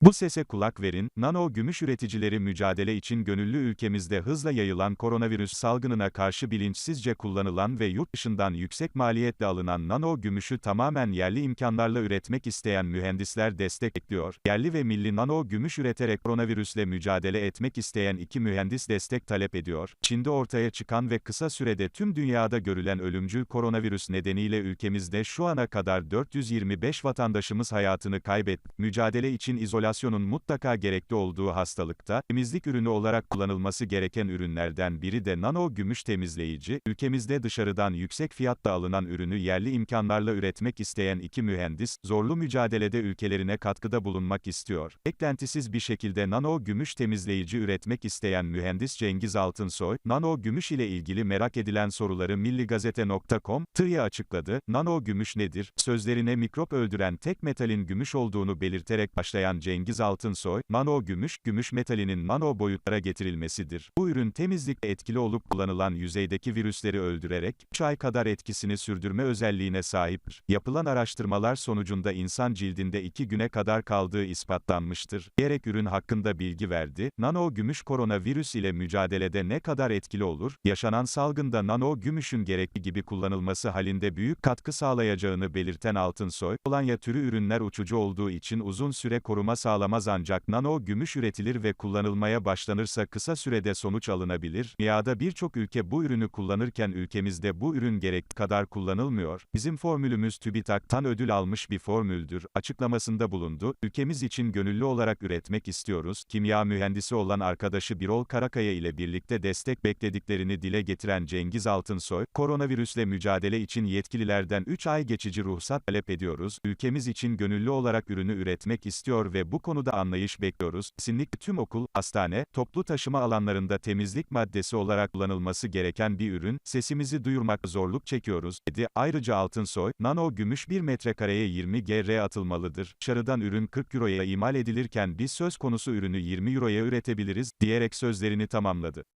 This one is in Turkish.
Bu sese kulak verin, nano gümüş üreticileri mücadele için gönüllü ülkemizde hızla yayılan koronavirüs salgınına karşı bilinçsizce kullanılan ve yurt dışından yüksek maliyetle alınan nano gümüşü tamamen yerli imkanlarla üretmek isteyen mühendisler destekliyor. Yerli ve milli nano gümüş üreterek koronavirüsle mücadele etmek isteyen iki mühendis destek talep ediyor. Çin'de ortaya çıkan ve kısa sürede tüm dünyada görülen ölümcül koronavirüs nedeniyle ülkemizde şu ana kadar 425 vatandaşımız hayatını kaybetti. Mücadele için izolasyonun mutlaka gerekli olduğu hastalıkta, temizlik ürünü olarak kullanılması gereken ürünlerden biri de nano gümüş temizleyici, ülkemizde dışarıdan yüksek fiyatla alınan ürünü yerli imkanlarla üretmek isteyen iki mühendis, zorlu mücadelede ülkelerine katkıda bulunmak istiyor. Eklentisiz bir şekilde nano gümüş temizleyici üretmek isteyen mühendis Cengiz Altınsoy, nano gümüş ile ilgili merak edilen soruları milligazete.com, TR'ye açıkladı. Nano gümüş nedir? Sözlerine mikrop öldüren tek metalin gümüş olduğunu belirterek başlayan Cengiz Altınsoy, nano gümüş, gümüş metalinin nano boyutlara getirilmesidir. Bu ürün temizlikte etkili olup kullanılan yüzeydeki virüsleri öldürerek, 3 ay kadar etkisini sürdürme özelliğine sahiptir. Yapılan araştırmalar sonucunda insan cildinde 2 güne kadar kaldığı ispatlanmıştır. Gerek ürün hakkında bilgi verdi, nano gümüş koronavirüs ile mücadelede ne kadar etkili olur, yaşanan salgında nano gümüşün gerekli gibi kullanılması halinde büyük katkı sağlayacağını belirten Altınsoy, Polonya türü ürünler uçucu olduğu için uzun süre koruma sağlamaz ancak nano gümüş üretilir ve kullanılmaya başlanırsa kısa sürede sonuç alınabilir. Dünyada birçok ülke bu ürünü kullanırken ülkemizde bu ürün gerekli kadar kullanılmıyor. Bizim formülümüz TÜBİTAK'tan ödül almış bir formüldür, açıklamasında bulundu. Ülkemiz için gönüllü olarak üretmek istiyoruz. Kimya mühendisi olan arkadaşı Birol Karakaya ile birlikte destek beklediklerini dile getiren Cengiz Altınsoy, koronavirüsle mücadele için yetkililerden 3 ay geçici ruhsat talep ediyoruz. Ülkemiz için gönüllü olarak ürünü üretmek istiyor ve bu konuda anlayış bekliyoruz. Kesinlikle tüm okul, hastane, toplu taşıma alanlarında temizlik maddesi olarak kullanılması gereken bir ürün, sesimizi duyurmakta zorluk çekiyoruz, dedi. Ayrıca Altınsoy, nano gümüş 1 metrekareye 20 GR atılmalıdır. Dışarıdan ürün 40 Euro'ya imal edilirken biz söz konusu ürünü 20 Euro'ya üretebiliriz, diyerek sözlerini tamamladı.